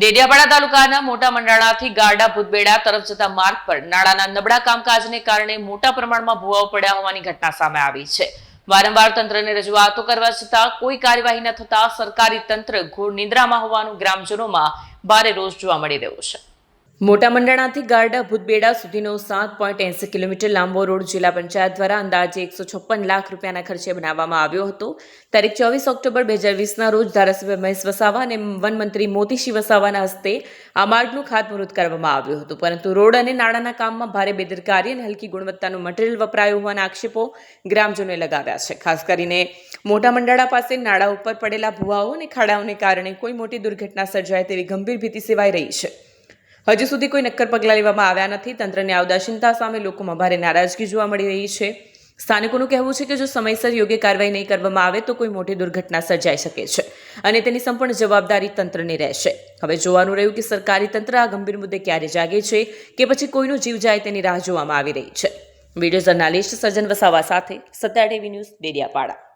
ડેડિયાપાડા તાલુકાના મોટા મંડાળાથી ગારડા ભૂતબેડા તરફ જતા માર્ગ પર નાળાના નબળા કામકાજને કારણે મોટા પ્રમાણમાં ભૂવાઓ પડ્યા હોવાની ઘટના સામે આવી છે. વારંવાર તંત્રને રજૂઆતો કરવા છતાં કોઈ કાર્યવાહી ન થતા સરકારી તંત્ર ઘોર નિંદ્રામાં હોવાનું ગ્રામજનોમાં ભારે રોષ જોવા મળી રહ્યો છે. મોટા મંડાણાથી ગારડા ભૂતબેડા સુધીનો સાત પોઈન્ટ એંસી કિલોમીટર લાંબો રોડ જિલ્લા પંચાયત દ્વારા અંદાજે એકસો છપ્પન લાખ રૂપિયાના ખર્ચે બનાવવામાં આવ્યો હતો. તારીખ ચોવીસ ઓક્ટોબર બે હજાર વીસના રોજ ધારાસભ્ય મહેશ વસાવા અને વનમંત્રી મોતીશી વસાવાના હસ્તે આ માર્ગનું ખાતમુહૂર્ત કરવામાં આવ્યું હતું. પરંતુ રોડ અને નાણાંના કામમાં ભારે બેદરકારી અને હલકી ગુણવત્તાનું મટીરીયલ વપરાયું હોવાના આક્ષેપો ગ્રામજનોએ લગાવ્યા છે. ખાસ કરીને મોટા મંડાળા પાસે નાળા ઉપર પડેલા ભૂવાઓ અને ખાડાઓને કારણે કોઈ મોટી દુર્ઘટના સર્જાય તેવી ગંભીર ભીતિ સેવાઈ રહી છે. હજુ સુધી કોઈ નક્કર પગલાં લેવામાં આવ્યા નથી. તંત્રની આ ઉદાસીનતા સામે લોકોમાં ભારે નારાજગી જોવા મળી રહી છે. સ્થાનિકોનું કહેવું છે કે જો સમયસર યોગ્ય કાર્યવાહી નહીં કરવામાં આવે તો કોઈ મોટી દુર્ઘટના સર્જાઈ શકે છે અને તેની સંપૂર્ણ જવાબદારી તંત્રની રહેશે. હવે જોવાનું રહ્યું કે સરકારી તંત્ર આ ગંભીર મુદ્દે ક્યારે જાગે છે કે પછી કોઈનો જીવ જાય તેની રાહ જોવામાં આવી રહી છે. વીડિયો જર્નાલિસ્ટ સર્જન વસાવા સાથે સત્યા ટીવી ન્યૂઝ ડેડિયાપાડા